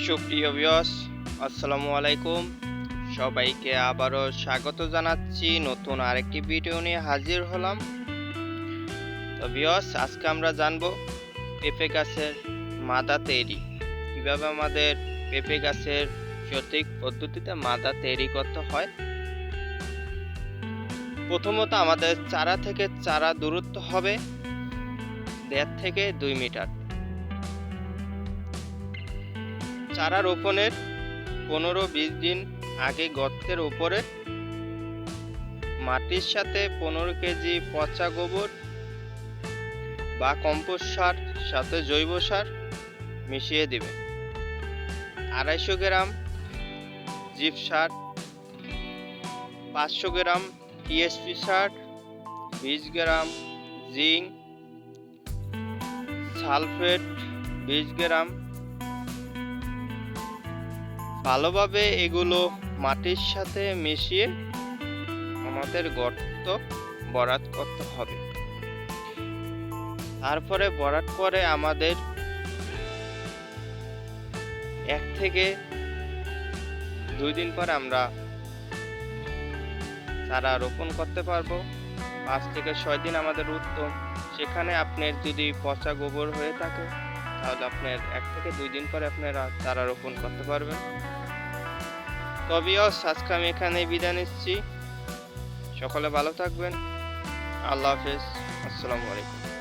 সুপ্রিয় বিয়স আসসালামু আলাইকুম। সবাইকে আবারও স্বাগত জানাচ্ছি। নতুন আরেকটি ভিডিও নিয়ে হাজির হলাম। তো বিয়স আজকে আমরা জানব পেঁপে গাছের মাদা তৈরি। কীভাবে আমাদের পেঁপে গাছের সঠিক পদ্ধতিতে মাদা তৈরি করতে হয়? প্রথমত আমাদের চারা থেকে চারা দূরত্ব হবে দেড় থেকে দুই মিটার। চারা রোপণের পনেরো বিশ দিন আগে গর্তের ওপরে মাটির সাথে পনেরো কেজি পচা গোবর বা কম্পোস্ট সার, সাথে জৈব সার মিশিয়ে দেবেন আড়াইশো গ্রাম জিপ সার, পাঁচশো গ্রাম টিএসপি সার, বিশ গ্রাম জিঙ্ক, সালফেট, বিশ গ্রাম ভালোভাবে এগুলো মাটির সাথে মিশিয়ে আমাদের গর্ত বরাত করতে হবে। তারপরে বরাত করে আমাদের এক থেকে দুই দিন পর আমরা তারা রোপণ করতে পারব। পাঁচ থেকে ছয় দিন আমাদের উত্তম। সেখানে আপনার যদি পচা গোবর হয়ে থাকে তাহলে আপনার এক থেকে দুই দিন পরে আপনারা চারা রোপণ করতে পারবেন। তবে আজকে আমি এখানে বিদায় নিচ্ছি। সকলে ভালো থাকবেন। আল্লাহ হাফেজ। আসসালামু আলাইকুম।